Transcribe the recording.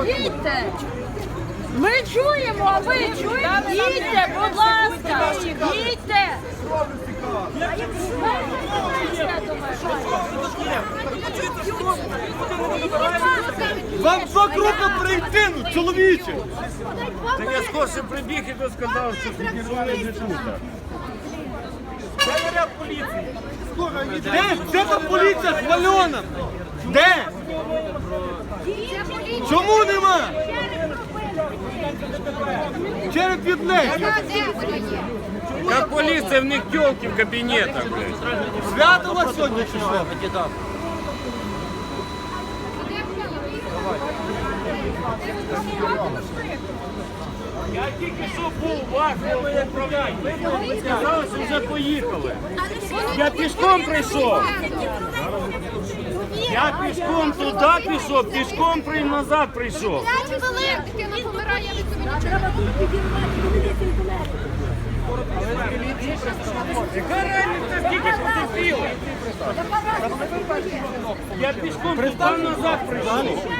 Їдьте! Ми чуємо, а ви чуєте? Їдьте, будь ласка! Їдьте! Вам два кроки прийти, ну, чоловіче. Так я скорше прибіг і то сказав, що фіксує не тут. Де, де та поліція хвальона? Де? Чому нема? Череп від неї. Як поліція в них тілки в кабінетах. блядь. Свято у вас сьогодні чи що? Я тільки що був у вас в управлінні. Ви сказали, що вже поїхали. Я пішком прийшов. Пішком туди пішов, пішком при назад прийшов. Я пішком туди назад прийшов.